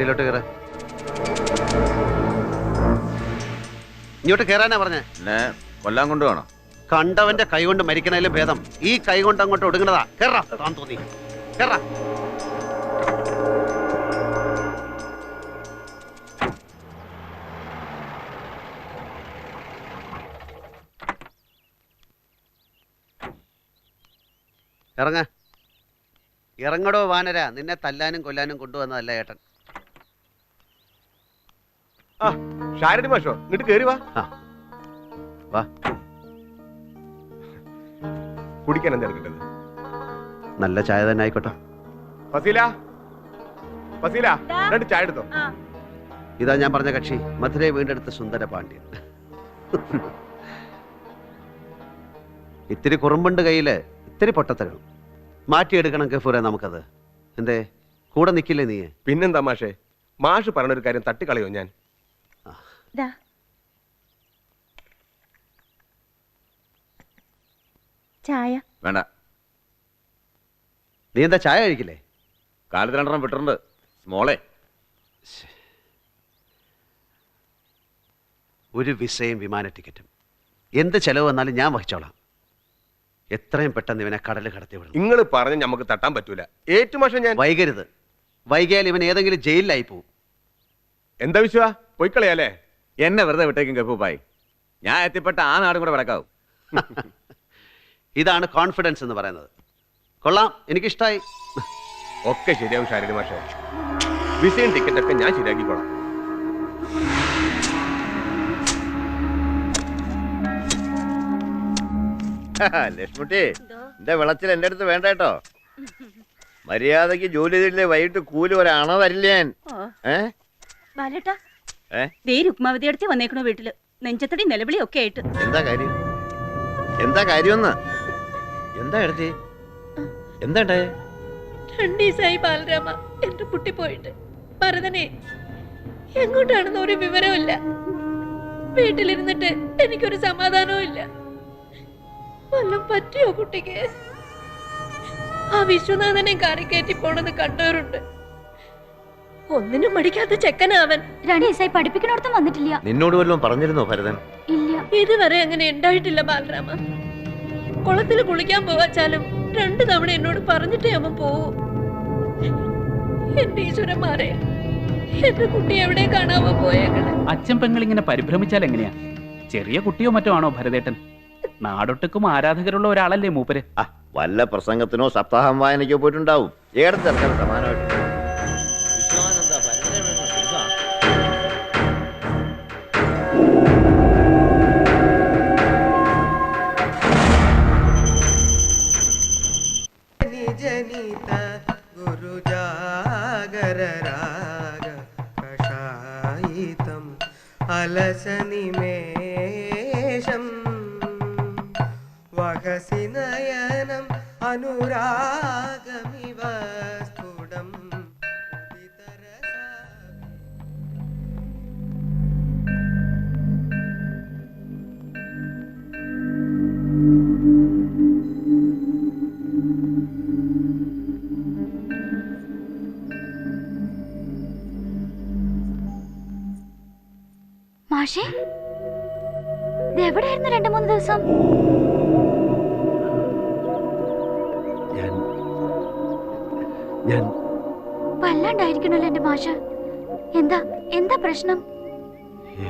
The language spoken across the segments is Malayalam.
വണ്ടിയിലോട്ട് കയറ ഇങ്ങോട്ട് കയറാനാ പറഞ്ഞേ. എന്നെ കൊല്ലാൻ കൊണ്ടുപോകണം? കണ്ടവന്റെ കൈ കൊണ്ട് മരിക്കണേലും ഭേദം. ഈ കൈ കൊണ്ട് അങ്ങോട്ട് ഒടുങ്ങണതാ കേറാ താൻ തോന്നി. കേറാ. ഇറങ്ങ. ഇറങ്ങടോ വാനര. നിന്നെ തല്ലാനും കൊല്ലാനും കൊണ്ടുവന്നതല്ല ഏട്ടൻ. ഷാരടി മാഷോ ഇങ്ങോട്ട് കേറി വാ. വാ. കുടിക്കാൻ എന്താ എടുക്കേണ്ടത്? നല്ല ചായ തന്നെ ആയിക്കോട്ടെ. ഫസീല ഫസീല രണ്ട് ചായ എടുത്തോ? ഇതാ ഞാൻ പറഞ്ഞ കക്ഷി മധുരയെ വീണ്ടെടുത്ത സുന്ദര പാണ്ഡ്യൻ. ഇത്തിരി കുറുമ്പുണ്ട് കയ്യിൽ ഇത്തിരി പൊട്ടത്തരം. മാറ്റിയെടുക്കണം ഗഫൂറെ നമുക്കത്. എന്തേ? കൂടെ നിൽക്കില്ലേ നീ പിന്നെന്താ മാഷേ? മാഷ് പറഞ്ഞൊരു കാര്യം തട്ടിക്കളയോ ഞാൻ? ദാ. ചായ. വേണ്ട. നീ എന്താ ചായ കഴിക്കില്ലേ? കാലത്ത് രണ്ടെണ്ണം വിട്ടിട്ടുണ്ട്. മോളെ. ഒരു വിസയും വിമാന ടിക്കറ്റും. എന്ത് ചെലവ് വന്നാലും ഞാൻ വഹിച്ചോളാം. എത്രയും പെട്ടെന്ന് ഇവനെ കടൽ കടത്തി വിടണം. നിങ്ങൾ പറഞ്ഞ നമുക്ക് തട്ടാൻ പറ്റൂല. ഏറ്റു മാഷ ഞാൻ വൈകരുത്. വൈകിയാൽ ഇവൻ ഏതെങ്കിലും ജയിലിലായി പോവും. എന്താ വിശ്വാ? പോയിക്കളയാലേ എന്നെ വെറുതെ വിട്ടേക്കും ഗപ്പൂപ്പായി ഞാൻ എത്തിപ്പെട്ട ആ നാടും കൂടെ വിടക്കാവും. ഇതാണ് കോൺഫിഡൻസ് എന്ന് പറയുന്നത്. കൊള്ളാം എനിക്കിഷ്ടായി. ഒക്കെ ശരിയാവും ശാരീരിക മാഷേ വിസയും ടിക്കറ്റ് ഒക്കെ ഞാൻ ശരിയാക്കിക്കോളാം. ലക്ഷ്മുട്ടി എന്റെ വിളച്ചിൽ എന്റെ അടുത്ത് വേണ്ട കേട്ടോ. മര്യാദയ്ക്ക് ജോലി ചെയ്തില്ലേ വൈകിട്ട് കൂലി ഒരണ തരില്ല ഞാൻ? ഏ? ബാലേട്ടാ? ദേ രുക്മാവതി അടുത്ത് വന്നേക്കണു വീട്ടിൽ. നെഞ്ചത്തടി നിലവിളി ഒക്കെ ആയിട്ട്. എന്താ കാര്യം? എന്താ കാര്യമെന്ന്? എന്താ എടുത്തി എന്താ രണ്ടീസായി ദിവസമായി ബാലരാമ എന്റെ പുട്ടി പോയിട്ട്. ഭരതനെ എങ്ങോട്ടാണെന്ന് ഒരു വിവരമില്ല വീട്ടിലിരുന്നിട്ട് എനിക്കൊരു സമാധാനവും ഇല്ല. വല്ലതും പറ്റിയോ കുട്ടിക്ക്? ആ വിശ്വനാഥനെ കാറിക്കയറ്റി പോണെന്ന് കണ്ടവരുണ്ട്. ഒന്നിനും മടിക്കാത്ത ചെക്കനാവൻ രണ്ടു ദിവസമായി പഠിപ്പിക്കണോടത്തും വന്നിട്ടില്ല. നിന്നോട് വല്ലതും പറഞ്ഞിരുന്നോ ഭരതൻ? ഇല്ല. ഇതുവരെ അങ്ങനെ ഉണ്ടായിട്ടില്ല ബാലരാമ. കുളത്തിൽ കുളിക്കാൻ പോവാച്ചാലും രണ്ടു തവണ എന്നോട് പറഞ്ഞിട്ടേ അവൻ പോവൂ. എന്റെ ഈശ്വരന്മാരെ എന്റെ കുട്ടി എവിടെ കാണാവോ പോയേക്കണേ? അച്ഛൻ പെങ്ങൾ ഇങ്ങനെ പരിഭ്രമിച്ചാൽ എങ്ങനെയാ? ചെറിയ കുട്ടിയോ മറ്റോ ആണോ ഭരതേട്ടൻ? നാടൊട്ടുക്കും ആരാധകരുള്ള ഒരാളല്ലേ മൂപ്പര്. ആ വല്ല പ്രസംഗത്തിനോ സപ്താഹം വായനയ്ക്കോ പോയിട്ടുണ്ടാവും. ഏടത്തിറക്കാൻ സമാനമായിട്ട് അലസനിമേഷം വഹസിനയനം അനുരാഗമി. മാഷേ എവിടെയായിരുന്നു രണ്ടു മൂന്ന് ദിവസം? ഞാൻ ഞാൻ വല്ലാണ്ടായിരിക്കണല്ലോ എന്റെ മാഷ. എന്താ എന്താ പ്രശ്നം?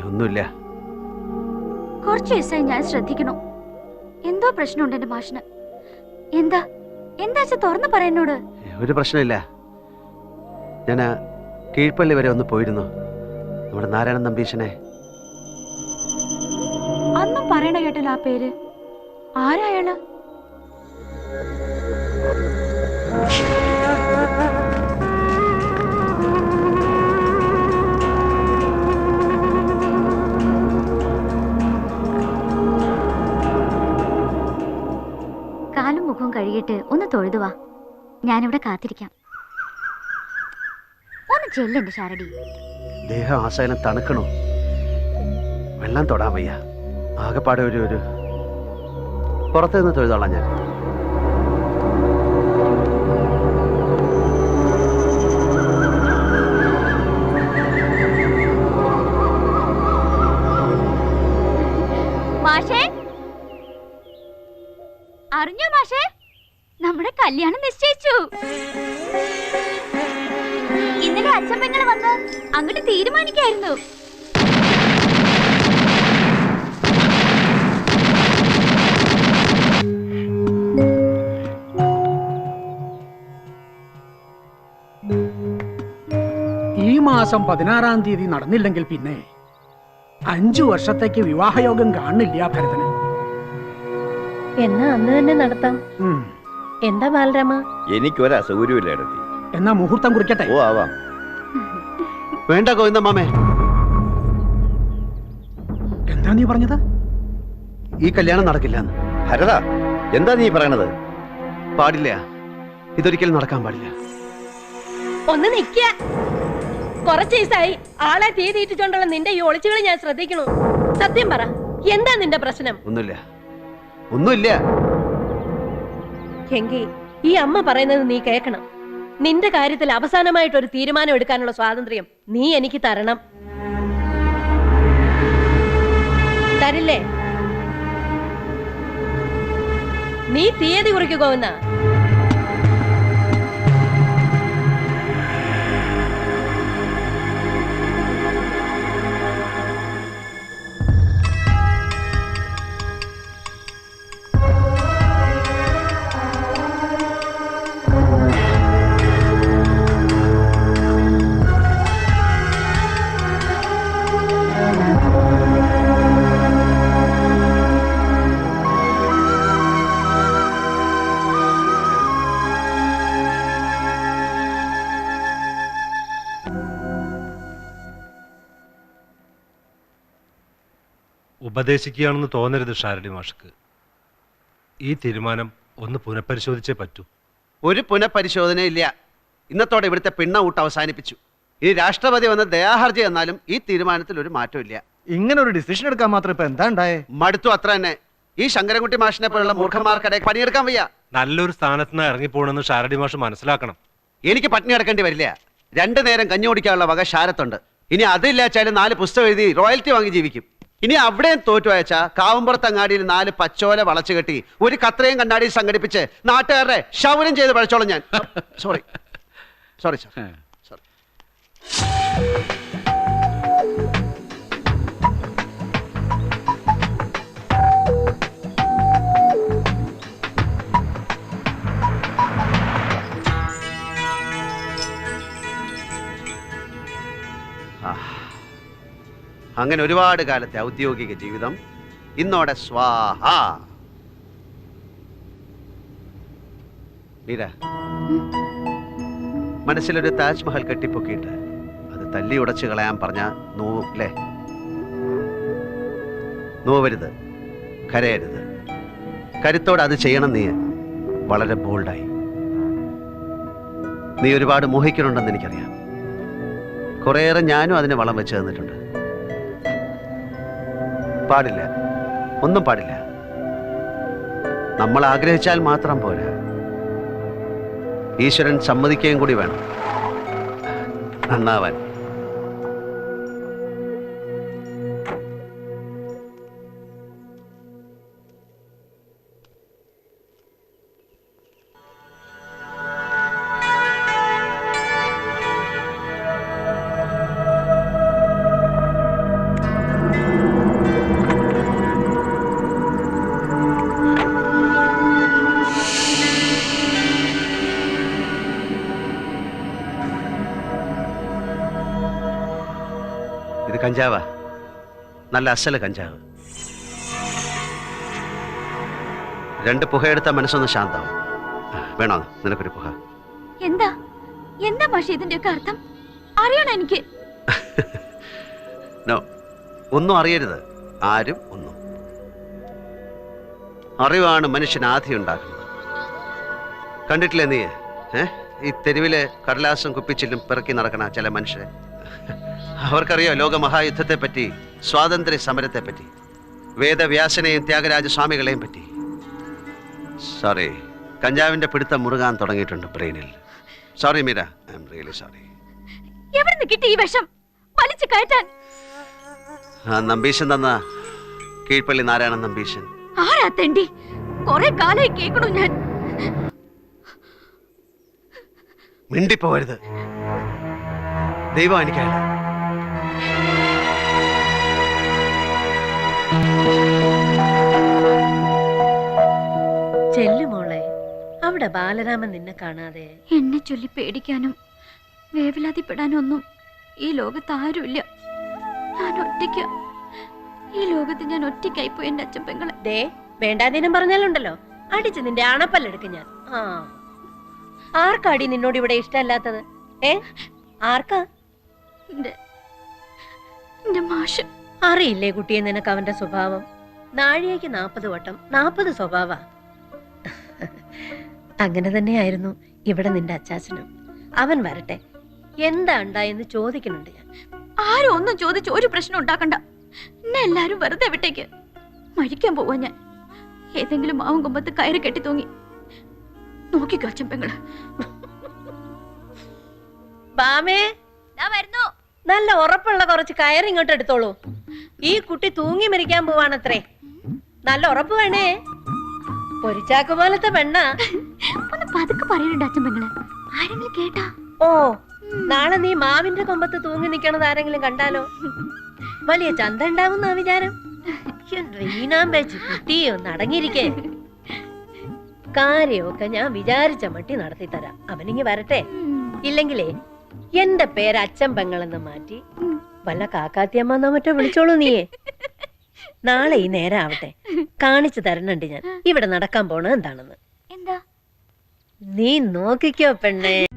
ഒന്നുമില്ല. കുറച്ച് ദിവസമായി ഞാൻ ശ്രദ്ധിക്കണു എന്തോ പ്രശ്നമുണ്ട് എന്റെ മാഷിന്. എന്താ എന്താ തുറന്നു പറയുന്നോട് ഒരു പ്രശ്നമില്ല. ഞാൻ കീഴ്പ്പള്ളി വരെ ഒന്ന് പോയിരുന്നു. നമ്മുടെ നാരായണൻ നമ്പീശനെ അന്നും പറയണ കേട്ടല്ലോ ആ പേര്. ആരായാൾ കാലും മുഖവും കഴുകിയിട്ട് ഒന്ന് തൊഴുതുവാ ഞാനിവിടെ കാത്തിരിക്കാം. ഒന്ന് ചെല്ലെന്റെ ശാരടി ദേഹം ആശയനം തണുക്കണോ? വെള്ളം തൊടാൻ വയ്യ. ആകെപ്പാടെ ഒരു ഒരു പുറത്തു നിന്ന് തൊഴുതാളാം ഞാൻ. അറിഞ്ഞോ മാഷേ? നമ്മുടെ കല്യാണം നിശ്ചയിച്ചു. ഇന്നലെ അച്ഛൻ പെങ്ങൾ വന്ന് അങ്ങോട്ട് തീരുമാനിക്കായിരുന്നു. മാസം പതിനാറാം തീയതി നടന്നില്ലെങ്കിൽ പിന്നെ അഞ്ചു വർഷത്തേക്ക് വിവാഹയോഗം കാണില്ല ഭരതന്. എന്നാ അന്ന് തന്നെ നടത്താം. എന്താ ബാലരാമ? എനിക്കൊരു അസൗകര്യമില്ല എന്നാ മുഹൂർത്തം കുറിക്കട്ടെ. ഓ ആവാം. വേണ്ട ഗോവിന്ദ മാമേ എന്താ നീ പറഞ്ഞത്? ഈ കല്യാണം നടക്കില്ല ഭരത എന്താ നീ പറയണത്? പാടില്ല. ഇതൊരിക്കലും നടക്കാൻ പാടില്ല. ഒന്ന് നിക്ക. കുറച്ച് ദിവസമായി ആളെ തീ തീറ്റിച്ചോണ്ടുള്ള നിന്റെ ഈ ഒളിച്ചുകളി ഞാൻ ശ്രദ്ധിക്കണു. സത്യം പറ എന്താ നിന്റെ പ്രശ്നം? ഒന്നുമില്ല. ഒന്നുമില്ല. എങ്കി ഈ അമ്മ പറയുന്നത് നീ കേൾക്കണം നിന്റെ കാര്യത്തിൽ അവസാനമായിട്ട് ഒരു തീരുമാനം എടുക്കാനുള്ള സ്വാതന്ത്ര്യം നീ എനിക്ക് തരണം. തരില്ലേ? നീ തീയതി കുറിക്കുകയെന്ന ഉപദേശിക്കുകയാണെന്ന് തോന്നരുത് ഷാരടി മാഷക്ക്. ഈ തീരുമാനം ഒന്ന് പുനഃപരിശോധിച്ചേ പറ്റൂ. ഒരു പുനഃപരിശോധന ഇല്ല ഇന്നത്തോടെ ഇവിടുത്തെ പിണ്ണ ഊട്ട് അവസാനിപ്പിച്ചു. ഇനി രാഷ്ട്രപതി വന്ന ദയാഹർജി എന്നാലും ഈ തീരുമാനത്തിൽ ഒരു മാറ്റമില്ല ഇങ്ങനെ ഒരു ഡിസിഷൻ എടുക്കാൻ മാത്രം ഇപ്പൊ എന്താ ഉണ്ടായേ? മടുത്തു അത്ര തന്നെ. ഈ ശങ്കരൻകുട്ടി മാഷിനെ പോലുള്ള മൂർഖന്മാർക്കിടെ പണിയെടുക്കാൻ വയ്യ. നല്ലൊരു സ്ഥാനത്ത് നിന്ന് ഇറങ്ങിപ്പോണെന്ന് ഷാരടി മാഷ് മനസ്സിലാക്കണം. എനിക്ക് പട്ടിണി കിടക്കേണ്ടി വരില്ല. രണ്ടു നേരം കഞ്ഞി കുടിക്കാനുള്ള വക ശാരത്തുണ്ട് ഇനി അതില്ലാച്ചാലും നാല് പുസ്തകം എഴുതി റോയൽറ്റി വാങ്ങി ജീവിക്കും. ഇനി അവിടെ തോറ്റു അയച്ച കാവുമ്പുറത്ത് അങ്ങാടിയിൽ നാല് പച്ചോല വളച്ചു കെട്ടി ഒരു കത്രയും കണ്ണാടി സംഘടിപ്പിച്ച് നാട്ടുകാരുടെ ശൗര്യം ചെയ്ത് പഴച്ചോളാം ഞാൻ. സോറി സോറി സാർ സോറി അങ്ങനെ ഒരുപാട് കാലത്തെ ഔദ്യോഗിക ജീവിതം. ഇന്നോടെ സ്വാഹ. മനസ്സിലൊരു താജ്മഹൽ കെട്ടിപ്പൊക്കിയിട്ട് അത് തല്ലി ഉടച്ചു കളയാൻ പറഞ്ഞ നോവും അല്ലേ നോവരുത്. കരയരുത്. കരുത്തോടെ അത് ചെയ്യണം നീ. വളരെ ബോൾഡായി. നീ ഒരുപാട് മോഹിക്കുന്നുണ്ടെന്ന് എനിക്കറിയാം. കുറേയേറെ ഞാനും അതിനെ വളം വെച്ച് തന്നിട്ടുണ്ട്. പാടില്ല. ഒന്നും പാടില്ല. നമ്മൾ ആഗ്രഹിച്ചാൽ മാത്രം പോരാ. ഈശ്വരൻ സമ്മതിക്കുകയും കൂടി വേണം. നന്നാവാൻ. കഞ്ചാവാ. നല്ല അസൽ കഞ്ചാവ്. രണ്ട് പുകയെടുത്ത മനസ്സൊന്ന് ശാന്താവും. വേണോ? നിനക്കൊരു പുക. എന്താ? എന്താ മാഷേ ഇതിന്റെയൊക്കെ അർത്ഥം? അറിയണം എനിക്ക്. നോ ഒന്നും അറിയരുത്. ആരും ഒന്നും. അറിവാണ് മനുഷ്യൻ ആധി ഉണ്ടാക്കുന്നത്. കണ്ടിട്ടില്ലേ നീ? ഏ? ഈ തെരുവിലെ കടലാസും കുപ്പിച്ചില്ലും പിറക്കി നടക്കണ ചില മനുഷ്യരെ. അവർക്കറിയോ ലോകമഹായുദ്ധത്തെ പറ്റി സ്വാതന്ത്ര്യ സമരത്തെ പറ്റി വേദവ്യാസനെയും ത്യാഗരാജ സ്വാമികളെയും പറ്റി. സോറി കഞ്ചാവിന്റെ പിടുത്തം മുറുകാൻ തുടങ്ങിയിട്ടുണ്ട് ബ്രെയിനിൽ. Sorry Meera. I am really sorry എവിടുന്ന് കിട്ടി ഈ വിഷം? വലിച്ചു കയറ്റാൻ. ആ നമ്പീശൻ തന്ന കീഴ്പള്ളി നാരായണൻ നമ്പീശൻ. ആരാ തെണ്ടി? കുറെ കാലായി കേൾക്കണു ഞാൻ. മിണ്ടിപ്പോവരുത്. ദൈവം എനിക്കല്ല അവിടെ ബാലരാമൻ നിന്നെ കാണാതെ? എന്നെ ചൊല്ലി പേടിക്കാനും വേവലാതിപ്പെടാനും ഒന്നും ഈ ലോകത്ത് ആരുമില്ല ഞാൻ ഒറ്റയ്ക്ക്. ഈ ലോകത്ത് ഞാൻ ഒറ്റയ്ക്കായി പോയി എന്റെ അച്ഛൻ പെങ്ങളെ. ദേ വേണ്ടാതിനും പറഞ്ഞാലുണ്ടല്ലോ. അടിച്ച് നിന്റെ അണപ്പല്ലെടുക്ക ഞാൻ. ആ. ആർക്കാടി നിന്നോട് ഇവിടെ ഇഷ്ടമല്ലാത്തത്? ഏ? ആർക്കാ? എന്റെ എന്റെ മാഷ്. അറിയില്ലേ കുട്ടിയെ നിനക്ക് അവന്റെ സ്വഭാവം? നാഴികയ്ക്ക് നാപ്പത് വട്ടം. നാപ്പത് സ്വഭാവ. അങ്ങനെ തന്നെയായിരുന്നു ഇവിടെ നിന്റെ അച്ചാച്ചനും. അവൻ വരട്ടെ. എന്താ ഉണ്ടായെന്ന് ചോദിക്കുന്നുണ്ട് ഞാൻ. ആരും ഒന്നും ചോദിച്ച് ഒരു പ്രശ്നം ഉണ്ടാക്കണ്ട. എന്നെ എല്ലാരും വെറുതെ വിട്ടേക്ക്. മരിക്കാൻ പോവാ ഞാൻ. ഏതെങ്കിലും മാവും കുമ്പത്ത് കയറി കെട്ടി തൂങ്ങി. നോക്കിക്കോ അച്ഛൻ പെങ്ങൾ. ബാമേ. വരുന്നു. നല്ല ഉറപ്പുള്ള കുറച്ച് കയറി ഇങ്ങോട്ട് എടുത്തോളൂ. ഈ കുട്ടി തൂങ്ങി മരിക്കാൻ പോവാണത്രേ. നല്ല ഉറപ്പ് വേണേ. പൊരിച്ചാക്ക് പോലത്തെ പെണ്ണ. പതുക്കെ പറയുന്നുണ്ട് അച്ഛൻ പെങ്ങൾ? ആരെങ്കിലും കേട്ടാ? ഓ നാളെ നീ മാവിന്റെ കൊമ്പത്ത് തൂങ്ങി നിക്കണത് ആരെങ്കിലും കണ്ടാലോ? വലിയ ചന്ത ഉണ്ടാവുന്ന വിചാരം റീനാമ്പേച്ച് നടങ്ങിയിരിക്കേ കാര്യമൊക്കെ ഞാൻ വിചാരിച്ച മട്ടി നടത്തി തരാം അവനിങ്ങി വരട്ടെ. ഇല്ലെങ്കിലേ എന്റെ പേര് അച്ഛൻ പെങ്ങളെന്ന് മാറ്റി വല്ല കാക്കാത്തിയമ്മന്നോ മറ്റോ വിളിച്ചോളൂ നീയെ. നാളെ ഈ നേരം ആവട്ടെ കാണിച്ചു തരണുണ്ട് ഞാൻ. ഇവിടെ നടക്കാൻ പോണ എന്താണെന്ന്. എന്താ നീ നോക്കിക്കോ പെണ്ണേ.